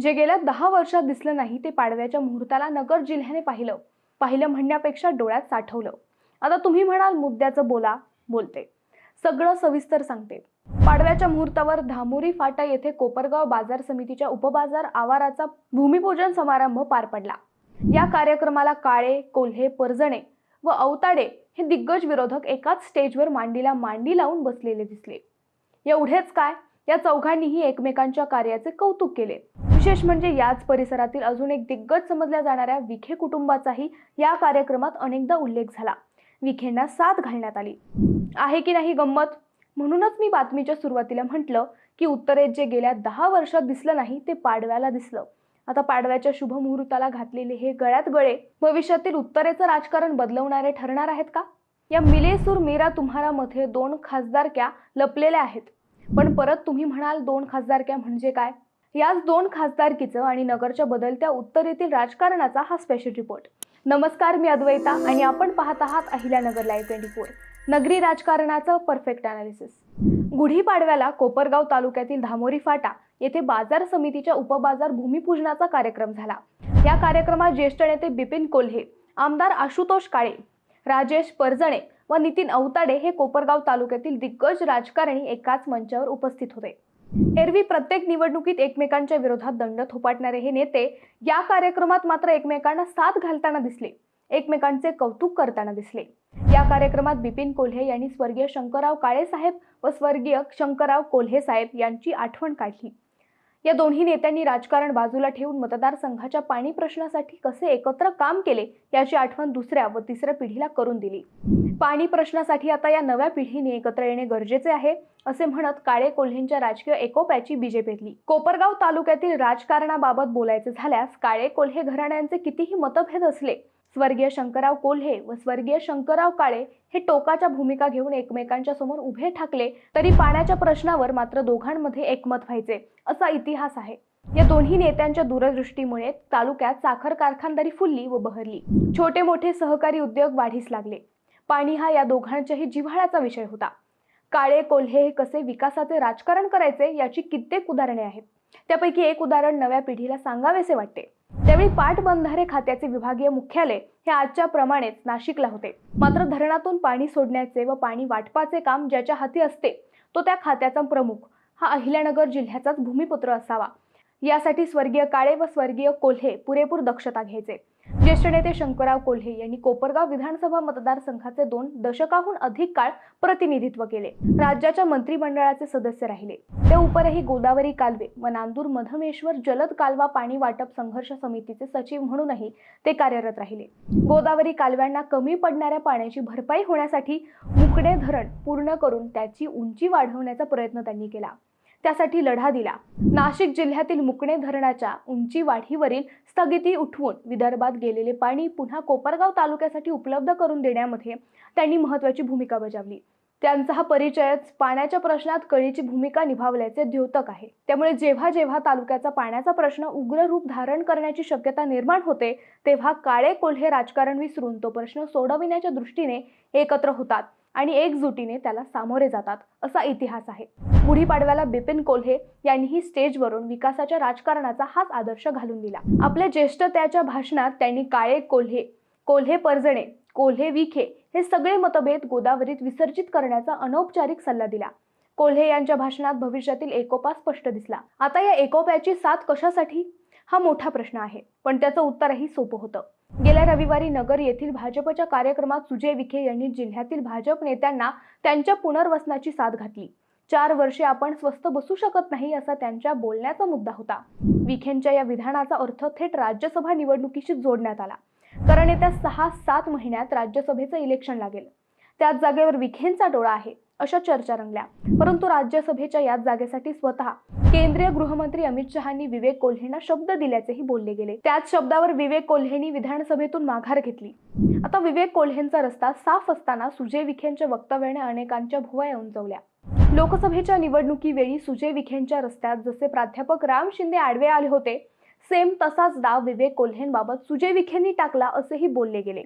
जे गेल्या दहा वर्षात दिसलं नाही ते पाडव्याच्या मुहूर्ताला नगर जिल्ह्याने पाहिलं. पाहिलं म्हणण्यापेक्षा डोळ्यात साठवलं. आता तुम्ही म्हणाल मुद्द्याचं बोला बोलते. सगळं सविस्तर सांगते. पाडव्याच्या मुहूर्तावर धामोरी फाटा येथे कोपरगाव बाजार समितीच्या उपबाजार आवाराचा भूमिपूजन समारंभ पार पडला. या कार्यक्रमाला काळे कोल्हे परजणे व अवताडे हे दिग्गज विरोधक एकाच स्टेजवर मांडीला मांडी लावून बसलेले दिसले. एवढेच काय? या चौघांनीही एकमेकांच्या कार्याचे कौतुक केले. विशेष म्हणजे याच परिसरातील अजून एक दिग्गज समजल्या जाणाऱ्या विखे कुटुंबाचाही या कार्यक्रमात अनेकदा उल्लेख झाला. विखेंना साथ घालण्यात आली. आहे की नाही गंमत? म्हणूनच मी बातमीच्या सुरुवातीला म्हटलं की उत्तरेत जे गेल्या दहा वर्षात दिसलं नाही ते पाडव्याला दिसलं. आता पाडव्याच्या शुभ मुहूर्ताला घातलेले हे गळ्यात गळे भविष्यातील उत्तरेचं राजकारण बदलवणारे ठरणार आहेत का? या मिलेसूर मीरा तुम्हाला मध्ये दोन खासदारक्या लपलेल्या आहेत. पण परत तुम्ही म्हणाल दोन खासदारक्या म्हणजे काय? याच दोन खासदारकीचं आणि नगरच्या बदलत्या उत्तरेतील राजकारणाचा हा स्पेशल रिपोर्ट नमस्कार मी अद्वैता आणि आपण पाहत आहात अहिल्यानगर लाईव्ह ट्वेंटी फोर नगरी राजकारणाचं परफेक्ट अनालिसिस गुढीपाडव्याला कोपरगाव तालुक्यातील धामोरी फाटा येथे बाजार समितीच्या उपबाजार भूमिपूजनाचा कार्यक्रम झाला. या कार्यक्रमात ज्येष्ठ नेते बिपिन कोल्हे आमदार आशुतोष काळे राजेश परजणे व नितीन अवताडे हे कोपरगाव तालुक्यातील दिग्गज राजकारणी एकाच मंचावर उपस्थित होते. एरवी प्रत्येक निवडणुकीत एकमेकांच्या विरोधात दंड थोपाटणारे हे नेते या कार्यक्रमात मात्र एकमेकांना साथ घालताना दिसले. एकमेकांचे कौतुक करताना दिसले. या कार्यक्रमात बिपिन कोल्हे यांनी स्वर्गीय शंकरराव काळे साहेब व स्वर्गीय शंकरराव कोल्हे साहेब यांची आठवण काढली. या दोन्ही नेत्यांनी राजकारण बाजूला ठेवून मतदारसंघाच्या पाणी प्रश्नासाठी कसे एकत्र काम केले याची आठवण दुसऱ्या व तिसऱ्या पिढीला करून दिली. पाणी प्रश्नासाठी आता या नव्या पिढीने एकत्र येणे गरजेचे आहे असे म्हणत काळे कोल्हेंच्या राजकीय एकोप्याची बीजे पेरली कोपरगाव तालुक्यातील राजकारणाबाबत बोलायचे झाल्यास काळे कोल्हे घराण्यांचे कितीही मतभेद असले स्वर्गीय शंकरराव कोल्हे व स्वर्गीय शंकरराव काळे हे टोकाच्या भूमिका घेऊन एकमेकांच्या समोर उभे ठाकले तरी पाण्याच्या प्रश्नावर मात्र दोघांमध्ये एकमत व्हायचे असा इतिहास आहे. या दोन्ही नेत्यांच्या दूरदृष्टीमुळे तालुक्यात साखर कारखानदारी फुलली व बहरली. छोटे मोठे सहकारी उद्योग वाढीस लागले. पाणी हा या दोघांच्याही जिव्हाळ्याचा विषय होता. काळे कोल्हे हे कसे विकासाचे राजकारण करायचे याची कित्येक उदाहरणे आहेत. त्यापैकी एक उदाहरण नव्या पिढीला सांगावेसे वाटते. त्यावेळी पाटबंधारे खात्याचे विभागीय मुख्यालय हे आजच्या प्रमाणेच नाशिकला होते. मात्र धरणातून पाणी सोडण्याचे व पाणी वाटपाचे काम ज्याच्या हाती असते तो त्या खात्याचा प्रमुख. हा अहिल्यानगर जिल्ह्याचाच भूमिपुत्र असावा. यासाठी स्वर्गीय काळे व स्वर्गीय कोल्हे पुरेपूर दक्षता घ्यायचे. ज्येष्ठ नेते शंकरराव कोल्हे यांनी कोपरगाव विधानसभा मतदारसंघाचे दोन दशकाहून अधिक काळ प्रतिनिधित्व केले. राज्याच्या मंत्रिमंडळाचे सदस्य राहिले. ते उपरही गोदावरी कालवे व नांदूर मधमेश्वर जलद कालवा पाणी वाटप संघर्ष समितीचे सचिव म्हणूनही ते कार्यरत राहिले. गोदावरी कालव्यांना कमी पडणाऱ्या पाण्याची भरपाई होण्यासाठी मुकडे धरण पूर्ण करून त्याची उंची वाढवण्याचा प्रयत्न त्यांनी केला. त्यासाठी लढा दिला. नाशिक जिल्ह्यातील मुकणे धरणाच्या उंची वाढीवरील स्थगिती उठवून विदर्भात गेलेले पाणी पुन्हा कोपरगाव तालुक्यासाठी उपलब्ध करून देण्यामध्ये त्यांनी महत्त्वाची भूमिका बजावली. त्यांचा हा परिचयच पाण्याच्या प्रश्नात कळीची भूमिका निभावल्याचे द्योतक आहे. त्यामुळे जेव्हा जेव्हा तालुक्याचा पाण्याचा प्रश्न उग्र रूप धारण करण्याची शक्यता निर्माण होते तेव्हा काळे कोल्हे राजकारण विसरून तो प्रश्न सोडविण्याच्या दृष्टीने एकत्र होतात. आणि एकजुटीने त्याला सामोरे जातात असा इतिहास आहे. गुढीपाडव्याला बिपिन कोल्हे यांनीही स्टेजवरून विकासाच्या राजकारणाचा हाच आदर्श घालून दिला. आपल्या ज्येष्ठत्याच्या भाषणात त्यांनी काळे कोल्हे कोल्हे परजणे कोल्हे विखे हे सगळे मतभेद गोदावरीत विसर्जित करण्याचा अनौपचारिक सल्ला दिला. कोल्हे यांच्या भाषणात भविष्यातील एकोपा स्पष्ट दिसला. आता या एकोप्याची साथ कशासाठी? हा मोठा प्रश्न आहे पण त्याचं उत्तरही सोपं होतं. गेल्या रविवारी नगर येथील भाजपच्या कार्यक्रमात सुजय विखे यांनी जिल्ह्यातील भाजप नेत्यांना त्यांच्या पुनर्वसनाची साथ घातली. चार वर्षे आपण स्वस्त बसू शकत नाही असा त्यांच्या बोलण्याचा मुद्दा होता. विखेंच्या या विधानाचा अर्थ थेट राज्यसभा निवडणुकीशी जोडण्यात आला. कारण येत्या सहा सात महिन्यात राज्यसभेचं इलेक्शन लागेल. त्याच जागेवर विखेंचा डोळा आहे. अशा चर्चा रंगल्या. परंतु राज्यसभेच्या याच जागेसाठी स्वतः केंद्रीय गृहमंत्री अमित शहानी विवेक कोल्हेंना शब्द दिल्याचेही बोलले गेले. त्याच शब्दावर विवेक कोल्हेंनी विधानसभेतून माघार घेतली. आता विवेक कोल्हेंचा रस्ता साफ असताना सुजय विखेंच्या वक्तव्याने अनेकांच्या भुवया उंचवल्या लोकसभेच्या निवडणुकीवेळी सुजय विखेंच्या रस्त्यात जसे प्राध्यापक राम शिंदे आडवे आले होते सेम तसाच डाव विवेक कोल्हेंबाबत सुजय विखेंनी टाकला असेही बोलले गेले.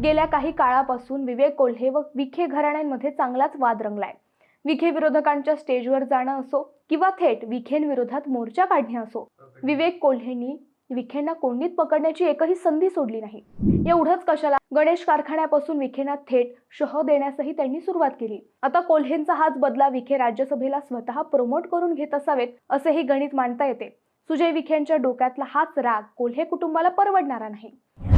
गेल्या काही काळापासून विवेक कोल्हे व विखे घराण्यांमध्ये चांगलाच वाद रंगलाय. विखे विरोधकांच्या स्टेजवर जाणं असो किंवा थेट विखेंविरोधात मोर्चा काढणे असो विवेक कोल्हेंनी विखेंना कोंडीत पकडण्याची एकही संधी सोडली नाही. एवढंच कशाला? गणेश कारखान्यापासून विखेंना थेट शह देण्यासही त्यांनी सुरुवात केली. आता कोल्हेंचा हाच बदला विखे राज्यसभेला स्वतः प्रमोट करून घेत असावेत असेही गणित मांडता येते. सुजय विखेंच्या डोक्यातला हाच राग कोल्हे कुटुंबाला परवडणारा नाही.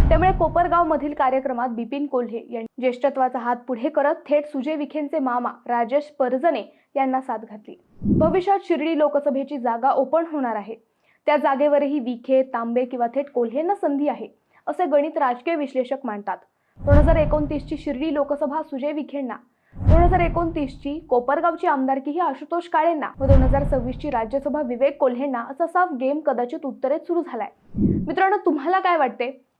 त्यामुळे कोपरगाव मधील कार्यक्रमात बिपिन कोल्हे यांनी ज्येष्ठत्वाचा हात पुढे करत थेट सुजय विखेंचे मामा राजेश परजने यांना साथ घातली. भविष्यात शिर्डी लोकसभेची जागा ओपन होणार आहे. त्या जागेवरही विखे तांबे किंवा थेट कोल्हेंना संधी आहे असे गणित राजकीय विश्लेषक मांडतात. दोन हजार एकोणतीसची शिर्डी लोकसभा सुजय विखेंना दोन हजार एकोणतीसची कोपरगावची आमदारकी ही आशुतोष काळेंना व दोन हजार सव्वीसची राज्यसभा विवेक कोल्हेंना असा साफ गेम कदाचित उत्तरेत सुरू झालाय. मित्रांनो तुम्हाला काय वाटते